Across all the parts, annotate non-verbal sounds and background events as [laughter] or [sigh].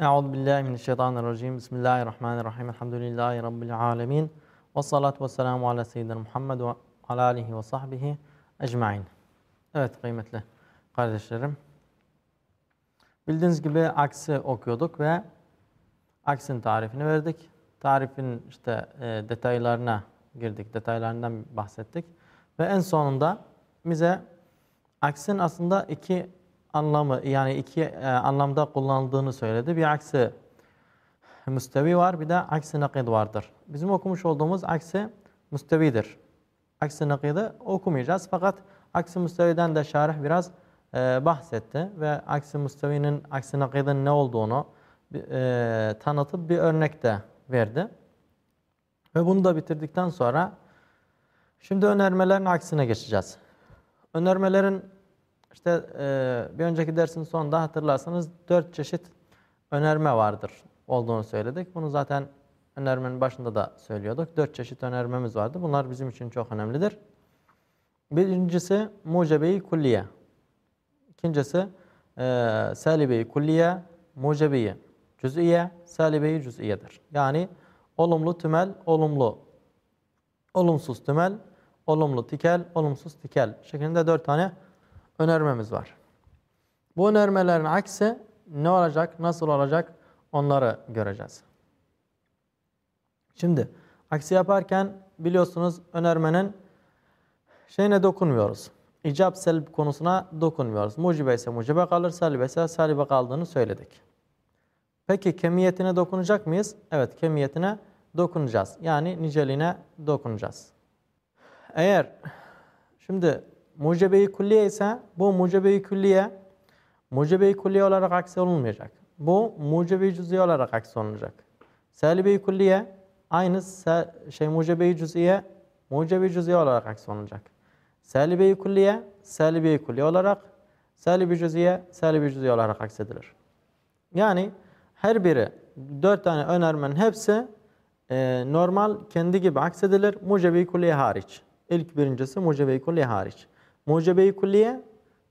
Euzu billahi mineşşeytanirracim. Bismillahirrahmanirrahim. Elhamdülillahi rabbil alamin. Ve salatu vesselamu ala seyyidina Muhammed ve ala alihi ve sahbihi ecmaîn. Evet kıymetli kardeşlerim. Bildiğiniz gibi aksi okuyorduk ve aksin tarifini verdik. Tarifin işte e, detaylarına girdik, detaylarından bahsettik. Ve en sonunda bize aksin aslında iki anlamı yani iki e, anlamda kullanıldığını söyledi. Bir aksi müstevi var bir de aksi nakid vardır. Bizim okumuş olduğumuz aksi müstevidir. Aksi nakidi okumayacağız fakat aksi müsteviden de şarih biraz e, bahsetti ve aksi müstevinin aksi nakidin ne olduğunu e, tanıtıp bir örnek de verdi. Ve bunu da bitirdikten sonra şimdi önermelerin aksine geçeceğiz. Önermelerin işte e, bir önceki dersin sonunda hatırlarsanız dört çeşit önerme vardır olduğunu söyledik. Bunu zaten önermenin başında da söylüyorduk. Dört çeşit önermemiz vardı. Bunlar bizim için çok önemlidir. Birincisi mucebe-i kulliye. İkincisi e, salibe-i kulliye, mucebe-i cüz'iye, salibe-i cüz'iyedir. Yani olumlu tümel, olumlu, olumsuz tümel, olumlu tikel, olumsuz tikel şeklinde dört tane önermemiz var. Bu önermelerin aksi ne olacak, nasıl olacak onları göreceğiz. Şimdi aksi yaparken biliyorsunuz önermenin şeyine dokunmuyoruz. İcab selb konusuna dokunmuyoruz. Mucibe ise mucibe kalır, salibe ise salibe kaldığını söyledik. Peki kemiyetine dokunacak mıyız? Evet kemiyetine dokunacağız. Yani niceliğine dokunacağız. Eğer şimdi mucebe-i külliye ise bu mucebe-i külliye mucebe-i külliye olarak aksi olmayacak. Bu mucebe-i cüz'iye olarak aksi olacak. Salibe-i külliye aynı şey mucebe-i cüz'iye mucebe-i cüz'iye olarak aksi olacak. Salibe-i külliye salibe-i külliye olarak salibe-i cüz'iye salibe-i cüz'iye olarak aksedilir. Yani her biri dört tane önermenin hepsi e, normal kendi gibi aksedilir. Mucebe-i külliye hariç. İlk birincisi mucebe-i külliye hariç. Mucebe-i külliye,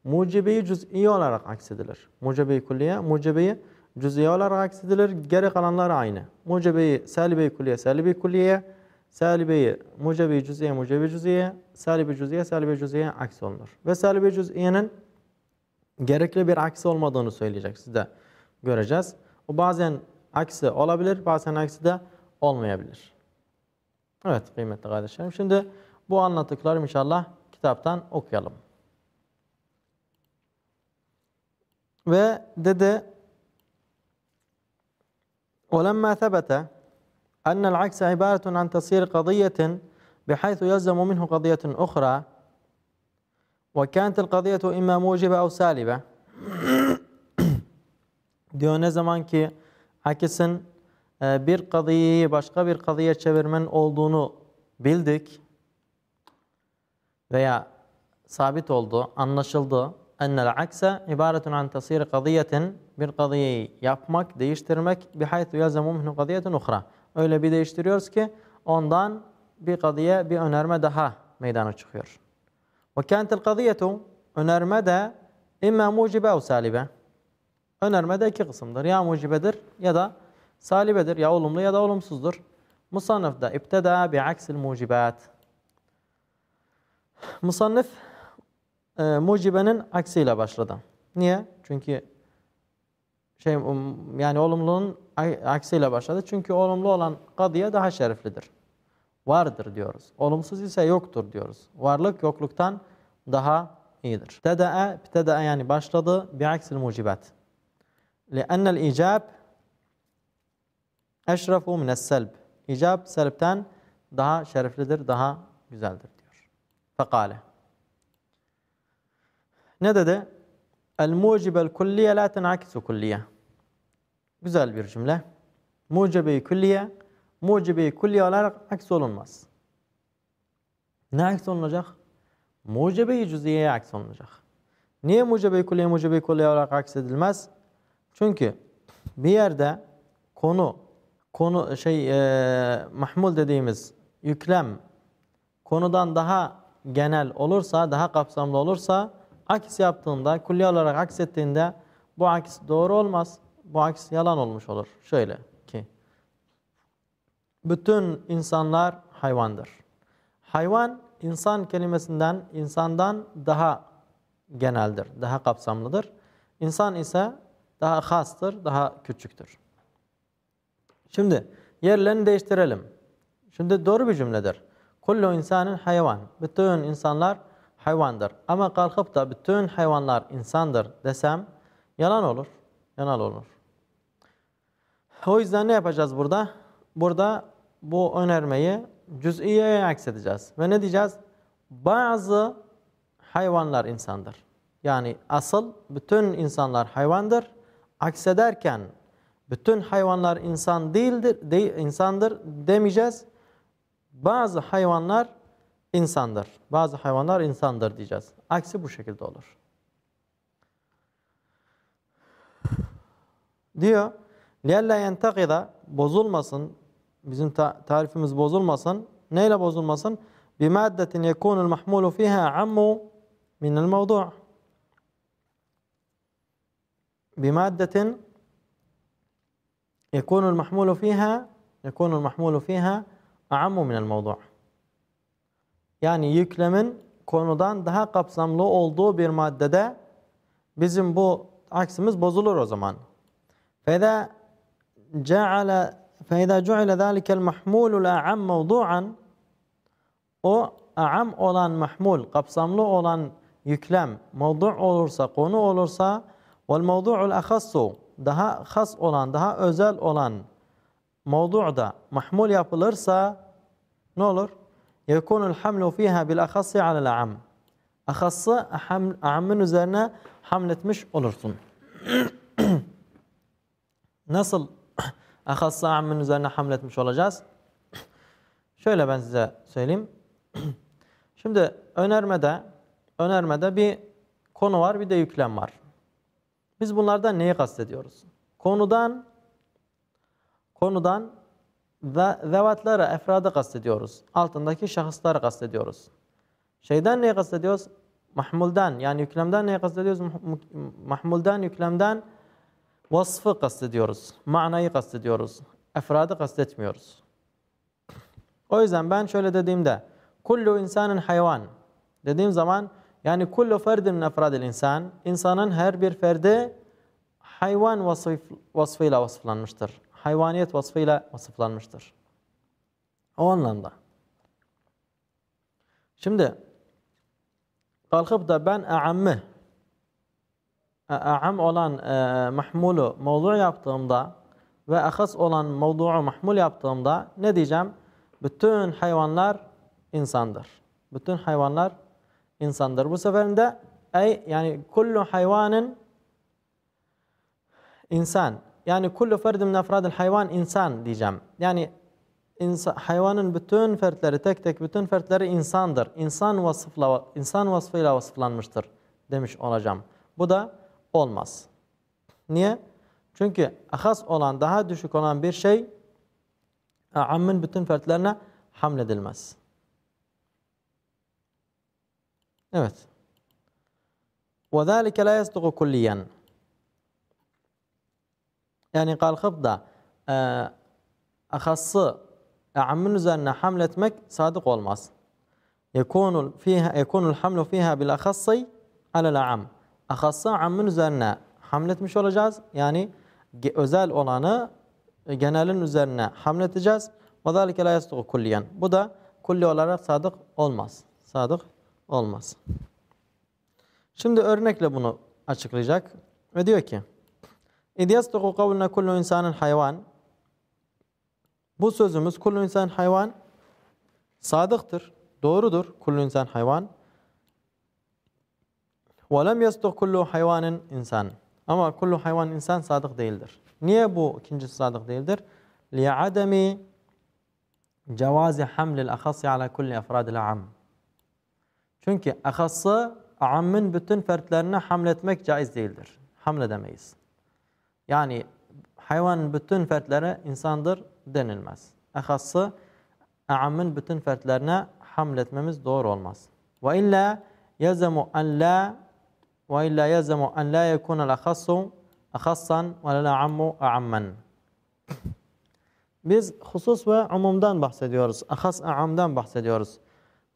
mucebe-i cüz'i olarak aksedilir. Mucebe-i külliye, mucebe-i cüz'i olarak aksedilir. Geri kalanlar aynı. Mucebe-i salibe-i külliye, salibe-i külliye, salibe-i mucebe-i cüz'iye, mucebe-i cüz'iye, salibe-i cüz'iye, salibe-i cüz'iye aksi olunur. Ve salibe-i cüz'iyenin gerekli bir aksi olmadığını söyleyecek. Siz de göreceğiz. O bazen aksi olabilir, bazen aksi de olmayabilir. Evet kıymetli kardeşlerim. Şimdi bu anlattıklarım inşallah kitaptan okuyalım. Ve dedi وَلَمَّا ثَبَتَ أَنَّ الْعَكْسَ عِبَارَةٌ عَنْ تَصِيرِ قَضِيَّةٍ بحيث يلزم منه قضية أخرى وكانت القضية إما موجبة أو سالبة diyor ne zaman ki akisin e, bir kadiyeyi başka bir kadiye çevirmen olduğunu bildik veya sabit oldu, anlaşıldı. Ennel akse ibaretun an tasir kadiyetin bir kadiyeyi yapmak, değiştirmek bihaythu yelzemu minhu kadiyetin uhra. Öyle bir değiştiriyoruz ki ondan bir kadiye, bir önerme daha meydana çıkıyor. Ve kentel kadiyetu önerme de imma mucibe ev salibe. Önerme de iki kısımdır. Ya mucibedir ya da salibedir. Ya olumlu ya da olumsuzdur. Musannif da ipteda bi aksil mucibat. Musannif e, mucibenin aksiyle başladı. Niye? Çünkü şey um, yani olumlunun aksiyle başladı. Çünkü olumlu olan kadiye daha şereflidir. Vardır diyoruz. Olumsuz ise yoktur diyoruz. Varlık yokluktan daha iyidir. Tedae, tedae yani başladı bi aksil mucibat. لأن الإيجاب eşrefu mines selb. İcab selbten daha şereflidir, daha güzeldir diyor. Fekale. Ne dedi? El mucibel kulliye la tenakisu kulliye. Güzel bir cümle. Mucibe-i külliye, mucibe-i olarak aks olunmaz. Ne aks olunacak? Mucibe-i cüziyeye aks olunacak. Niye mucibe-i külliye, mucibe-i olarak aks edilmez? Çünkü bir yerde konu konu şey e, mahmul dediğimiz yüklem konudan daha genel olursa, daha kapsamlı olursa aks yaptığında, kulli olarak aks ettiğinde bu aks doğru olmaz. bu aks yalan olmuş olur. Şöyle ki bütün insanlar hayvandır. Hayvan insan kelimesinden insandan daha geneldir, daha kapsamlıdır. İnsan ise daha hastır, daha küçüktür. Şimdi yerlerini değiştirelim. Şimdi doğru bir cümledir. Kullu insanın hayvan. Bütün insanlar hayvandır. Ama kalkıp da bütün hayvanlar insandır desem yalan olur. Yalan olur. O yüzden ne yapacağız burada? Burada bu önermeyi cüz'iyeye aksedeceğiz. Ve ne diyeceğiz? Bazı hayvanlar insandır. Yani asıl bütün insanlar hayvandır. Aksederken bütün hayvanlar insan değildir, de, insandır demeyeceğiz. Bazı hayvanlar insandır. Bazı hayvanlar insandır diyeceğiz. Aksi bu şekilde olur. Diyor, لِيَلَّا يَنْتَقِذَ Bozulmasın, bizim ta tarifimiz bozulmasın. Neyle bozulmasın? بِمَادَّةٍ يَكُونُ الْمَحْمُولُ فِيهَا عَمُّ مِنَ الْمَوْضُوعِ بمادة يكون المحمول فيها يكون المحمول فيها Ammu minel mevdu'. Yani yüklemin konudan daha kapsamlı olduğu bir maddede bizim bu aksimiz bozulur o zaman. Feda ceale feyda cu'ile zâlikel mahmûlul a'am mevdu'an o a'am olan mahmul, kapsamlı olan yüklem mevdu olursa, konu olursa vel mevdu'ul ahassu daha has olan, daha özel olan mevdu'da mahmul yapılırsa ne olur? Yekunul hamlu fiha bil ahassi alel am. Ahassı amın üzerine hamletmiş olursun. [clears throat] Nasıl [clears throat] ahassı amın üzerine hamletmiş olacağız? [clears throat] Şöyle ben size söyleyeyim. Şimdi önermede önermede bir konu var, bir de yüklem var. Biz bunlardan neyi kastediyoruz? Konudan konudan zevatları, efradı kastediyoruz. Altındaki şahısları kastediyoruz. Şeyden neyi kastediyoruz? Mahmuldan yani yüklemden neyi kastediyoruz? Mahmuldan, yüklemden vasfı kastediyoruz. Manayı kastediyoruz. Efradı kastetmiyoruz. O yüzden ben şöyle dediğimde kullu insanın hayvan dediğim zaman yani kullu ferdin min efradil insan, insanın her bir ferdi hayvan vasıf, vasfıyla vasıflanmıştır. Hayvaniyet vasfıyla vasıflanmıştır. O anlamda. Şimdi kalkıp da ben a'ammı a'am olan e, mahmulu mevdu yaptığımda ve ahas olan mevdu'u mahmul yaptığımda ne diyeceğim? Bütün hayvanlar insandır. Bütün hayvanlar insandır. Bu seferinde ey yani kullu hayvanın insan. Yani kullu ferdin min efradil hayvan insan diyeceğim. Yani insan, hayvanın bütün fertleri tek tek bütün fertleri insandır. İnsan vasıfla insan vasfıyla vasıflanmıştır demiş olacağım. Bu da olmaz. Niye? Çünkü ahas olan, daha düşük olan bir şey ammin bütün fertlerine hamledilmez. Evet. وَذَٰلِكَ لَا يَصْدُقُ كُلِّيًا yani kalkıp da e, ahassı e, ammin üzerine hamletmek sadık olmaz. Yekunul fiha yekunul hamlu fiha bil ahassi alel am. Ahassı ammin üzerine hamletmiş olacağız. Yani özel olanı e, genelin üzerine hamleteceğiz. Ve zalike la yastuğu kulliyen. Bu da kulli olarak sadık olmaz. Sadık olmaz. Şimdi örnekle bunu açıklayacak ve diyor ki اِذْ يَسْتُقُ قَوْلُنَا كُلُّ insanın hayvan Bu sözümüz kullu insan hayvan sadıktır, doğrudur kullu insan hayvan. وَلَمْ يَسْتُقْ kullu hayvanın insan. Ama kullu hayvan insan sadık değildir. Niye bu ikincisi sadık değildir? لِعَدَمِ جَوَازِ حَمْلِ الْأَخَصِّ عَلَى كُلِّ اَفْرَادِ الْعَمِّ çünkü ahası ammin bütün fertlerine hamletmek caiz değildir. Hamledemeyiz. Yani hayvanın bütün fertleri insandır denilmez. Ahası ammin bütün fertlerine hamletmemiz doğru olmaz. Ve illa yezemu en la ve illa yezemu en la yekun el ahassu ahassan ve lel ammu a'ammen. Biz husus ve umumdan bahsediyoruz. Ahas a'amdan bahsediyoruz.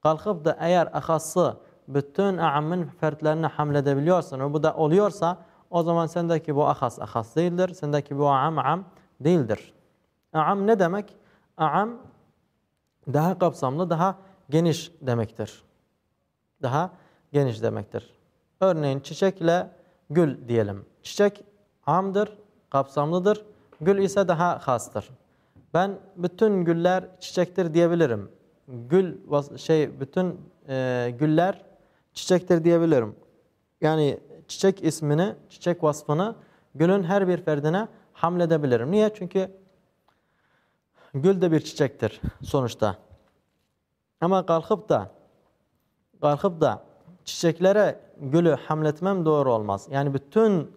Kalkıp da eğer ahası bütün a'amın fertlerine hamledebiliyorsan ve bu da oluyorsa o zaman sendeki bu ahas ahas değildir. Sendeki bu a'am a'am değildir. A'am ne demek? A'am daha kapsamlı, daha geniş demektir. Daha geniş demektir. Örneğin çiçekle gül diyelim. Çiçek amdır, kapsamlıdır. Gül ise daha hastır. Ben bütün güller çiçektir diyebilirim. Gül şey bütün e, güller çiçektir diyebilirim. Yani çiçek ismini, çiçek vasfını gülün her bir ferdine hamledebilirim. Niye? Çünkü gül de bir çiçektir sonuçta. Ama kalkıp da kalkıp da çiçeklere gülü hamletmem doğru olmaz. Yani bütün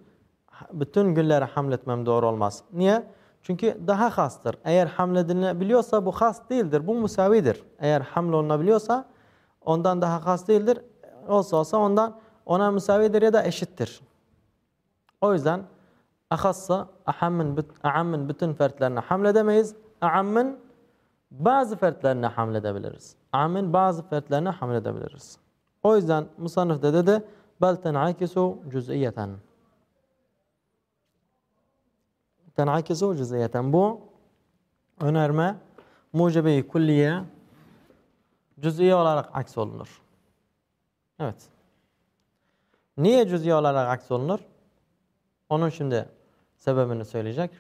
bütün güllere hamletmem doğru olmaz. Niye? Çünkü daha hastır. Eğer hamledilebiliyorsa bu has değildir. Bu musavidir. Eğer hamle olunabiliyorsa ondan daha has değildir. Olsa olsa ondan musavidir ya da eşittir. O yüzden ahassa ahammin, ahammin bütün fertlerine hamledemeyiz. Ahammin bazı fertlerine hamledebiliriz. Ahammin bazı fertlerine hamledebiliriz. O yüzden musannif de dedi bel ten'akisu cüz'iyeten. Ten'akisu cüz'iyeten. Bu önerme mucibe-i külliye cüz'iye olarak aks olunur. Evet. Niye cüz'iye olarak aks olunur? Onun şimdi sebebini söyleyecek.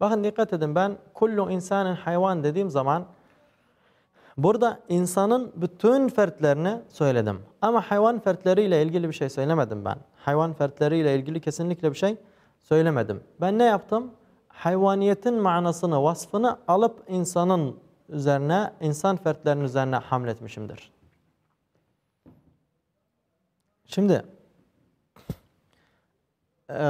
Bakın dikkat edin ben kullu insanın hayvan dediğim zaman Burada insanın bütün fertlerini söyledim. Ama hayvan fertleriyle ilgili bir şey söylemedim ben. Hayvan fertleriyle ilgili kesinlikle bir şey söylemedim. Ben ne yaptım? Hayvaniyetin manasını, vasfını alıp insanın üzerine, insan fertlerinin üzerine hamletmişimdir. Şimdi e,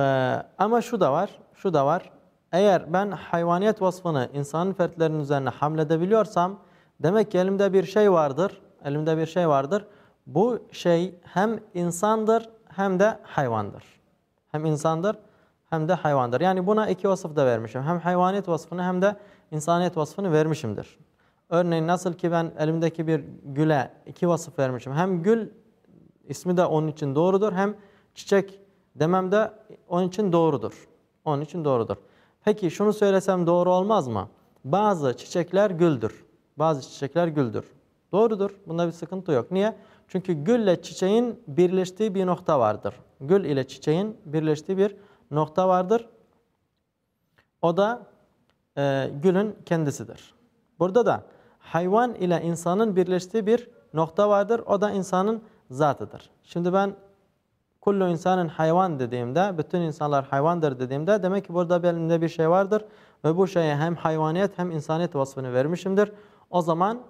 ama şu da var, şu da var. Eğer ben hayvaniyet vasfını insanın fertlerinin üzerine hamledebiliyorsam Demek ki elimde bir şey vardır. Elimde bir şey vardır. Bu şey hem insandır hem de hayvandır. Hem insandır hem de hayvandır. Yani buna iki vasıf da vermişim. Hem hayvaniyet vasfını hem de insaniyet vasfını vermişimdir. Örneğin nasıl ki ben elimdeki bir güle iki vasıf vermişim. Hem gül ismi de onun için doğrudur hem çiçek demem de onun için doğrudur. Onun için doğrudur. Peki şunu söylesem doğru olmaz mı? Bazı çiçekler güldür. Bazı çiçekler güldür. Doğrudur. Bunda bir sıkıntı yok. Niye? Çünkü gülle çiçeğin birleştiği bir nokta vardır. Gül ile çiçeğin birleştiği bir nokta vardır. O da e, gülün kendisidir. Burada da hayvan ile insanın birleştiği bir nokta vardır. O da insanın zatıdır. Şimdi ben kullu insanın hayvan dediğimde, bütün insanlar hayvandır dediğimde demek ki burada benim bir şey vardır. Ve bu şeye hem hayvaniyet hem insaniyet vasfını vermişimdir. O zaman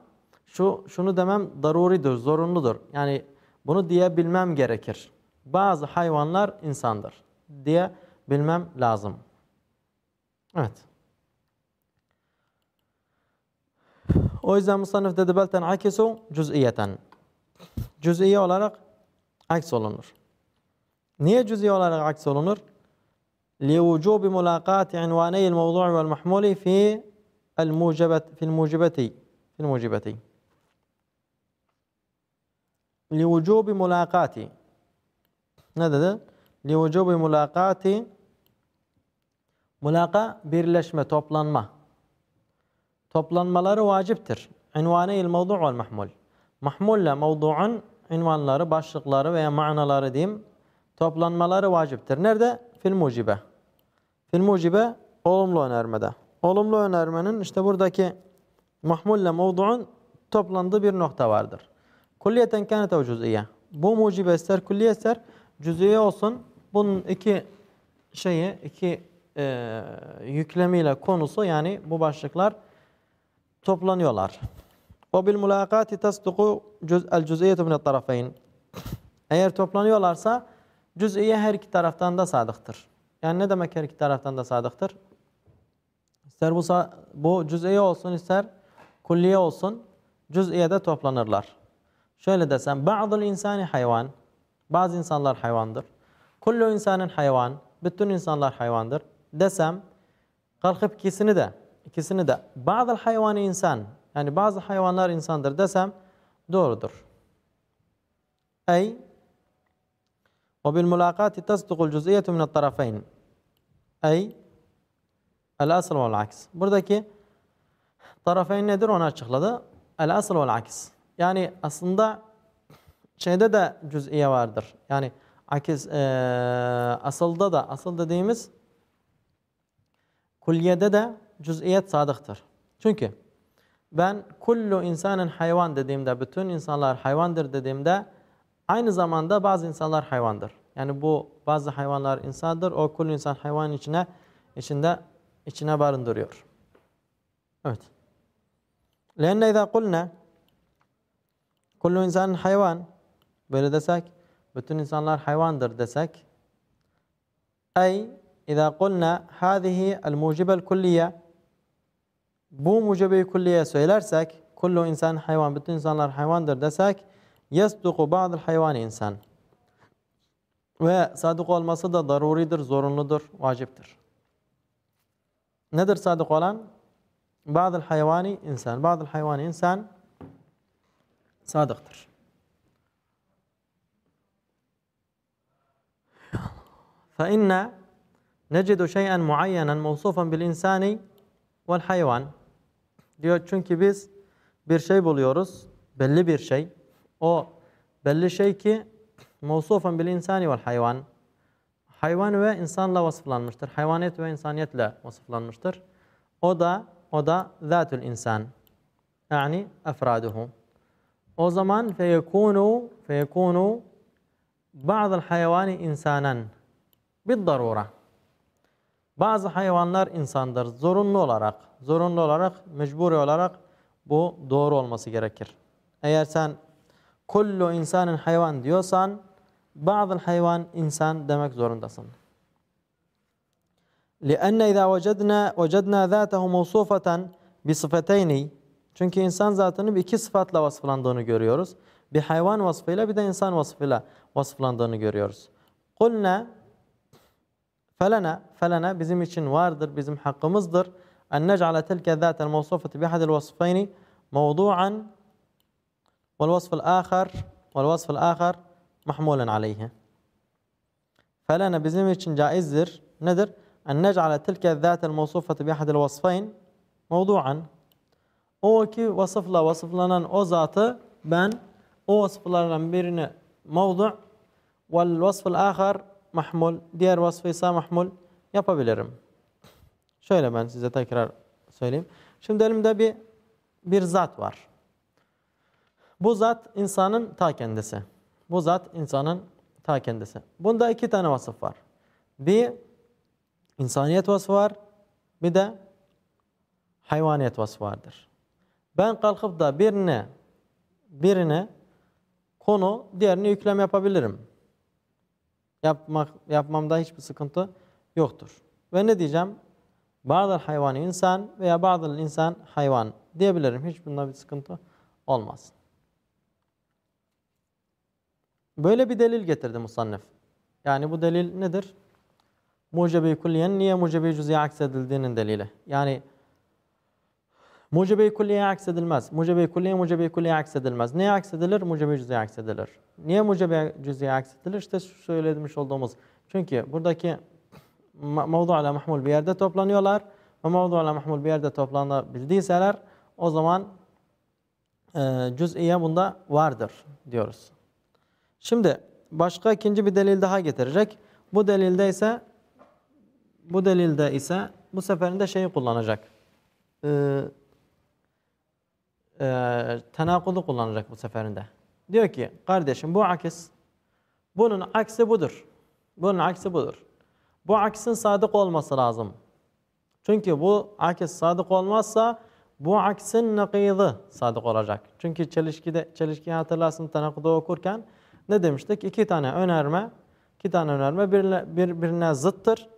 şu şunu demem daruridir, zorunludur. Yani bunu diyebilmem gerekir. Bazı hayvanlar insandır diye bilmem lazım. Evet. O yüzden musannif dedi belten akisu cüz'iyeten. Cüz'iye olarak aks olunur. Niye cüz'iye olarak aks olunur? لوجوب ملاقات عنواني الموضوع والمحمول في الموجبة في الموجبة في الموجبتين لوجوب ملاقات ne dedi? لوجوب ملاقات Mulaka birleşme, toplanma. Toplanmaları vaciptir. İnvane-il mevdu' vel mahmul. Mahmulle mevdu'un ünvanları, başlıkları veya manaları diyeyim. Toplanmaları vaciptir. Nerede? Fil mucibe. Fil mucibe olumlu önermede. Olumlu önermenin işte buradaki mahmulle mevdu'un toplandığı bir nokta vardır. Kulliyeten kânet ev cüz'iye. Bu mucibe ister külliye ister cüz'iye olsun. Bunun iki şeyi, iki e, yüklemiyle konusu yani bu başlıklar toplanıyorlar. O bil mulakati tasduku el cüz'iyetu min tarafeyn. Eğer toplanıyorlarsa cüz'iye her iki taraftan da sadıktır. Yani ne demek her iki taraftan da sadıktır? İster bu, bu cüz'iye olsun ister kulliye olsun cüz'iyede toplanırlar. Şöyle desem bazı insani hayvan bazı insanlar hayvandır. Kullu insanın hayvan bütün insanlar hayvandır desem kalkıp ikisini de ikisini de bazı hayvanı insan yani bazı hayvanlar insandır desem doğrudur. Ey وبالملاقات تصدق الجزئية من الطرفين أي الأصل والعكس buradaki tarafeyn nedir onu açıkladı. El asıl vel aks. Yani aslında şeyde de cüz'iye vardır. Yani akis e, asılda da asıl dediğimiz kulliyede de cüz'iyet sadıktır. Çünkü ben kullu insanın hayvan dediğimde bütün insanlar hayvandır dediğimde Aynı zamanda bazı insanlar hayvandır. Yani bu bazı hayvanlar insandır. O kul insan hayvanın içine içinde içine barındırıyor. Evet. Lenne izâ kulne kullu insan hayvan böyle desek bütün insanlar hayvandır desek ey izâ kulne hâzihi el mucibel kulliye bu mucibe-i kulliye söylersek kullu insan hayvan bütün insanlar hayvandır desek yasduku ba'dul hayvan insan ve sadık olması da daruridir, zorunludur, vaciptir. Nedir sadık olan? Bazı hayvani insan, bazı hayvani insan sadıktır. فإن نجد شيئا معينا موصوفا بالإنسان والحيوان diyor çünkü biz bir şey buluyoruz belli bir şey o belli şey ki mevsufen bil insani vel hayvan hayvan ve insanla vasıflanmıştır hayvaniyet ve insaniyetle vasıflanmıştır o da o da zatül insan. Yani efraduhu. O zaman feyekunu feyekunu bazı hayvani insanan darura. Bazı hayvanlar insandır. Zorunlu olarak, zorunlu olarak, mecburi olarak bu doğru olması gerekir. Eğer sen kullu insanın hayvan diyorsan bazı hayvan insan demek zorundasın. لأن إذا وجدنا وجدنا ذاته موصوفة بصفتين çünkü insan zatını bir iki sıfatla vasıflandığını görüyoruz. Bir hayvan vasfıyla bir de insan vasfıyla vasıflandığını görüyoruz. Kulna felena felena bizim için vardır, bizim hakkımızdır. En nec'ale tilke zâtel mevsufeti bihadil vasfayni mevdu'an âkhar vel vasfıl âkhar mahmulen aleyhi. Felena bizim için caizdir. Nedir? en nec'ale tilke zâtel mevsufete bihadil vasfayn mevdu'an o ki vasıfla vasıflanan o zatı ben o vasıflardan birini mevdu' vel vasfıl ahar mahmul diğer vasfı ise mahmul yapabilirim. Şöyle ben size tekrar söyleyeyim. Şimdi elimde bir bir zat var. Bu zat insanın ta kendisi. Bu zat insanın ta kendisi. Bunda iki tane vasıf var. Bir İnsaniyet vasfı var. Bir de hayvaniyet vasfı vardır. Ben kalkıp da birine birine konu diğerini yüklem yapabilirim. Yapmak, yapmamda hiçbir sıkıntı yoktur. Ve ne diyeceğim? Bazı hayvan insan veya bazı insan hayvan diyebilirim. Hiç bunda bir sıkıntı olmaz. Böyle bir delil getirdi musannef. Yani bu delil nedir? mucebe kulliyen niye mucebe cüz'iye aksedildiğinin delili. Yani mucebe kulliye aksedilmez. Mucebe kulliye mucebe kulliye aksedilmez. Neye aksedilir? Mucebe cüz'iye aksedilir. Niye mucebe cüz'iye aksedilir? İşte söylemiş olduğumuz. Çünkü buradaki mevdu ala mahmul bir yerde toplanıyorlar ve mevdu ala mahmul bir yerde toplanabildiyseler o zaman e, cüz'iye bunda vardır diyoruz. Şimdi başka ikinci bir delil daha getirecek. Bu delilde ise bu delilde ise bu seferinde şeyi kullanacak. Ee, e, tenakudu kullanacak bu seferinde. Diyor ki kardeşim bu akis bunun aksi budur. Bunun aksi budur. Bu aksin sadık olması lazım. Çünkü bu akis sadık olmazsa bu aksin nakidi sadık olacak. Çünkü çelişkide çelişkiyi hatırlarsın tenakudu okurken ne demiştik? İki tane önerme, iki tane önerme birbirine, birbirine zıttır.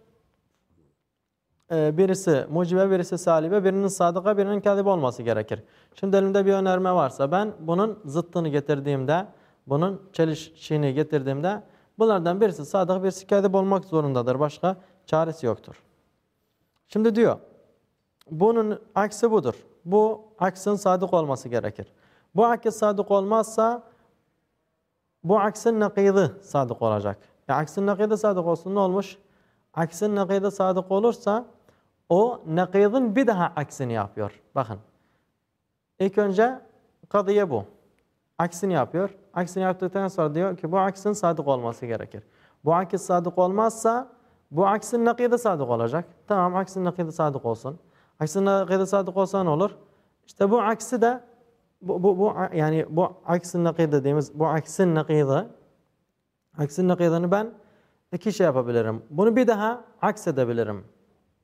Ee, birisi mucibe, birisi salibe, birinin sadıka, birinin kadibe olması gerekir. Şimdi elimde bir önerme varsa ben bunun zıttını getirdiğimde, bunun çelişkini getirdiğimde Bunlardan birisi sadık, birisi kadip olmak zorundadır. Başka çaresi yoktur. Şimdi diyor, bunun aksi budur. Bu aksin sadık olması gerekir. Bu akis sadık olmazsa bu aksin nakidi sadık olacak. Ya aksin nakidi sadık olsun ne olmuş? Aksin nakidi sadık olursa o nakidin bir daha aksini yapıyor. Bakın. İlk önce kadıya bu. Aksini yapıyor. Aksini yaptıktan sonra diyor ki bu aksin sadık olması gerekir. Bu akis sadık olmazsa bu aksin nakidi sadık olacak. Tamam aksin nakidi sadık olsun. Aksin nakidi sadık olsa ne olur? İşte bu aksi de bu, bu, bu yani bu aksin nakidi dediğimiz bu aksin nakidi aksin nakidini ben iki şey yapabilirim. Bunu bir daha aks edebilirim.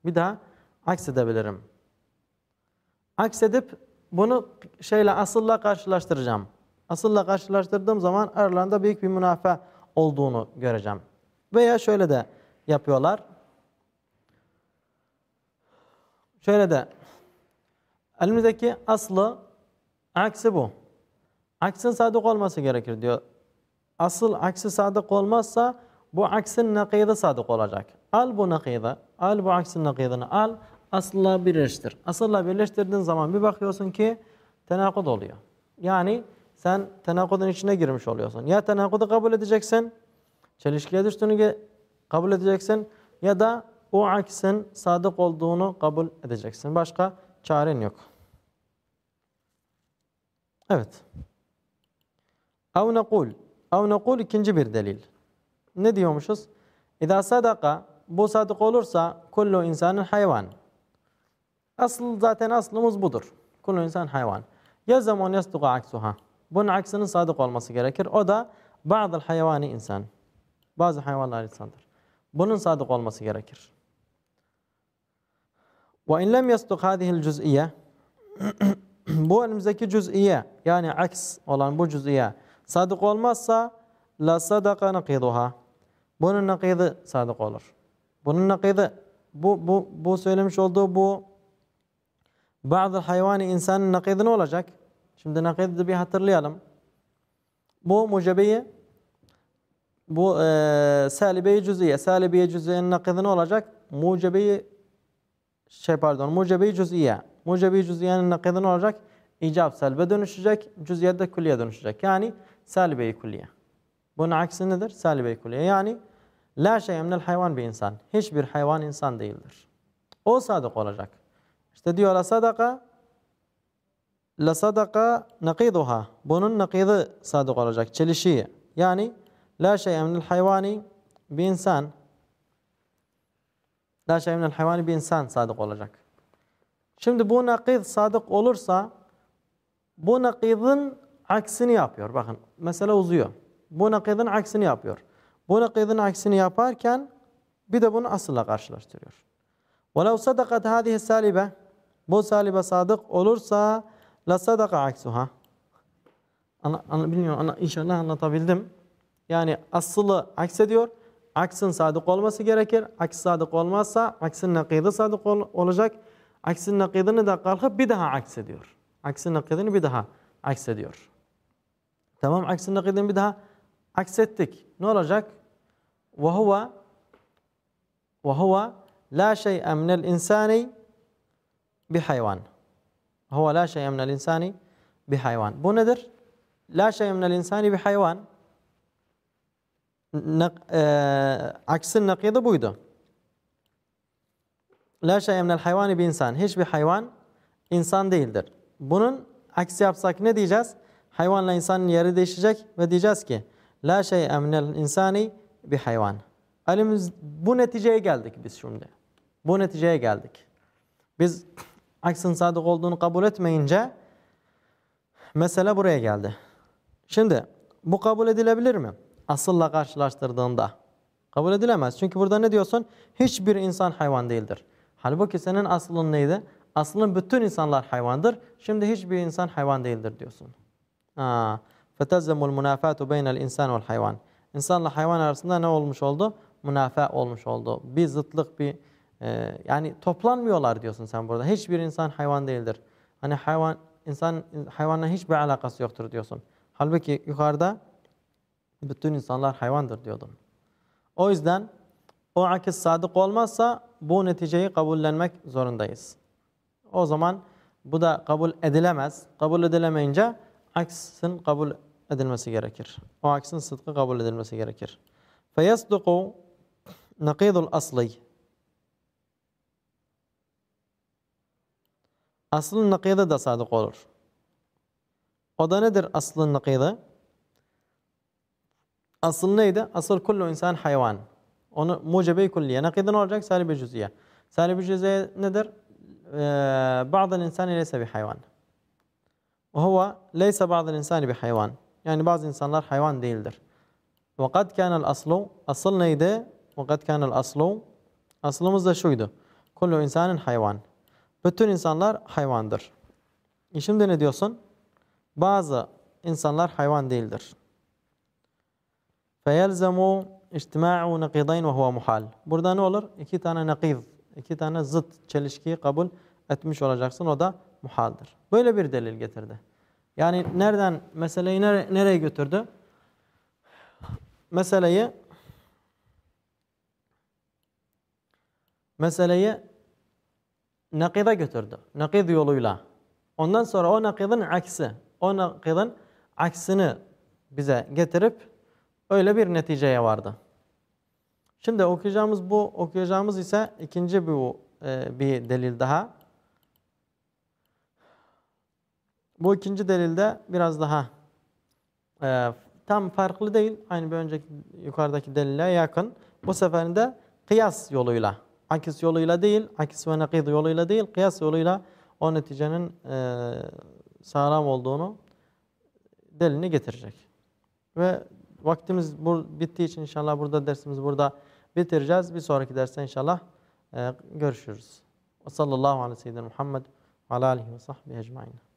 Bir daha aks edebilirim. Aks edip bunu şeyle asılla karşılaştıracağım. Asılla karşılaştırdığım zaman aralarında büyük bir münafe olduğunu göreceğim. Veya şöyle de yapıyorlar. Şöyle de elimizdeki aslı aksi bu. Aksin sadık olması gerekir diyor. Asıl aksi sadık olmazsa bu aksin nakidi sadık olacak. Al bu nakidi, al bu aksin nakidini al, asılla birleştir. Asılla birleştirdiğin zaman bir bakıyorsun ki tenakut oluyor. Yani sen tenakudun içine girmiş oluyorsun. Ya tenakudu kabul edeceksin, çelişkiye düştüğünü kabul edeceksin ya da o aksin sadık olduğunu kabul edeceksin. Başka çaren yok. Evet. Ev nekul. Ev nekul ikinci bir delil. Ne diyormuşuz? İza sadaka bu sadık olursa kullu insanın hayvan. Asıl zaten aslımız budur. Kullu insan hayvan. Ya zaman yasduqa aksuha. Bunun aksinin sadık olması gerekir. O da bazı hayvani insan. Bazı hayvanlar insandır. Bunun sadık olması gerekir. Ve in lem yasduk hadihil cüz'iye [clears throat] bu elimizdeki cüz'iye yani aks olan bu cüz'iye sadık olmazsa la sadaka nakiduha. Bunun nakidi sadık olur. Bunun nakidi bu, bu, bu söylemiş olduğu bu bazı hayvani insanın nakidi ne olacak? Şimdi nakidi bir hatırlayalım. Bu mucebeyi bu e, salibe-i cüz'iye, salibe-i cüz'iyenin nakidi ne olacak? Mucebeyi şey pardon, mucebeyi cüz'iye. Mucebeyi cüz'iyenin nakidi ne olacak? İcab selbe dönüşecek, cüz'iyet de külliye dönüşecek. Yani salibe-i külliye. Bunun aksi nedir? Salibe-i külliye. Yani la şey minel hayvan bir insan. Hiçbir hayvan insan değildir. O sadık olacak. İşte diyor la sadaka la sadaka nakiduha. Bunun nakidi sadık olacak. Çelişiği. Yani la şey minel hayvani bir insan La şey minel hayvani bir insan sadık olacak. Şimdi bu nakid sadık olursa bu nakidin aksini yapıyor. Bakın mesele uzuyor. Bu nakidin aksini yapıyor. Bu nakidin aksini yaparken bir de bunu asılla karşılaştırıyor. وَلَوْ صَدَقَتْ هَذِهِ salibe Bu salibe sadık olursa la sadaka aksuha. Ana, ana, bilmiyorum ana, inşallah anlatabildim. Yani aslı aksediyor. Aksin sadık olması gerekir. Aks sadık olmazsa aksin nakidi sadık ol, olacak. Aksin nakidini de kalkıp bir daha aksediyor. Aksin nakidini bir daha aksediyor. Tamam aksin nakidini bir daha aksettik. Ne olacak? Ve huve ve huve la şey'e minel insani bir hayvan. Huve la şey'e minel insani bir hayvan. Bu nedir? La şey'e minel insani bir hayvan. E, aksin nakidi buydu. La şey'e minel hayvani bir insan. Hiçbir hayvan insan değildir. Bunun aksi yapsak ne diyeceğiz? Hayvanla insanın yeri değişecek ve diyeceğiz ki La şey'e minel insani bir hayvan. Elimiz bu neticeye geldik biz şimdi. Bu neticeye geldik. Biz [clears throat] aksin sadık olduğunu kabul etmeyince mesele buraya geldi. Şimdi bu kabul edilebilir mi? Asılla karşılaştırdığında. Kabul edilemez. Çünkü burada ne diyorsun? Hiçbir insan hayvan değildir. Halbuki senin aslın neydi? Aslın bütün insanlar hayvandır. Şimdi hiçbir insan hayvan değildir diyorsun. فَتَزَّمُ الْمُنَافَاتُ بَيْنَ الْاِنْسَانِ وَالْحَيْوَانِ İnsanla hayvan arasında ne olmuş oldu? Münafe olmuş oldu. Bir zıtlık, bir e, yani toplanmıyorlar diyorsun sen burada. Hiçbir insan hayvan değildir. Hani hayvan insan hayvanla hiçbir alakası yoktur diyorsun. Halbuki yukarıda bütün insanlar hayvandır diyordun. O yüzden o akis sadık olmazsa bu neticeyi kabullenmek zorundayız. O zaman bu da kabul edilemez. Kabul edilemeyince aksin kabul edilmesi gerekir. O aksin sıdkı kabul edilmesi gerekir. فَيَصْدُقُ نَقِيدُ الْأَصْلِ Aslın nakidi da sadık olur. O da nedir aslın nakidi? Asıl neydi? Asıl kullu insan hayvan. Onu mucebe kulliye. Nakidi ne olacak? Salib-i cüziye. Salib-i cüziye nedir? Ee, bazı insan leyse bir hayvan. وهو ليس بعض الإنسان بحيوان yani bazı insanlar hayvan değildir. وقد كان الأصل asıl neydi? وقد كان الأصل aslımız da şuydu. Kullu insanın hayvan. Bütün insanlar hayvandır. E şimdi ne diyorsun? Bazı insanlar hayvan değildir. فَيَلْزَمُ İçtima'u nakidayn ve huve muhal. Burada ne olur? İki tane nakid, iki tane zıt çelişkiyi kabul etmiş olacaksın. O da muhaldir. Böyle bir delil getirdi. Yani nereden meseleyi nere, nereye götürdü? Meseleyi meseleyi nakide götürdü. Nakid yoluyla. Ondan sonra o nakidin aksi, o nakidin aksini bize getirip öyle bir neticeye vardı. Şimdi okuyacağımız bu, okuyacağımız ise ikinci bir, e, bir delil daha. Bu ikinci delilde biraz daha e, tam farklı değil. Aynı bir önceki yukarıdaki delile yakın. Bu seferinde kıyas yoluyla, akis yoluyla değil, akis ve nakid yoluyla değil, kıyas yoluyla o neticenin e, sağlam olduğunu delini getirecek. Ve vaktimiz bu, bittiği için inşallah burada dersimizi burada bitireceğiz. Bir sonraki derste inşallah e, görüşürüz. Ve sallallahu aleyhi ve sellem Muhammed ve aleyhi ve sahbihi ecmain.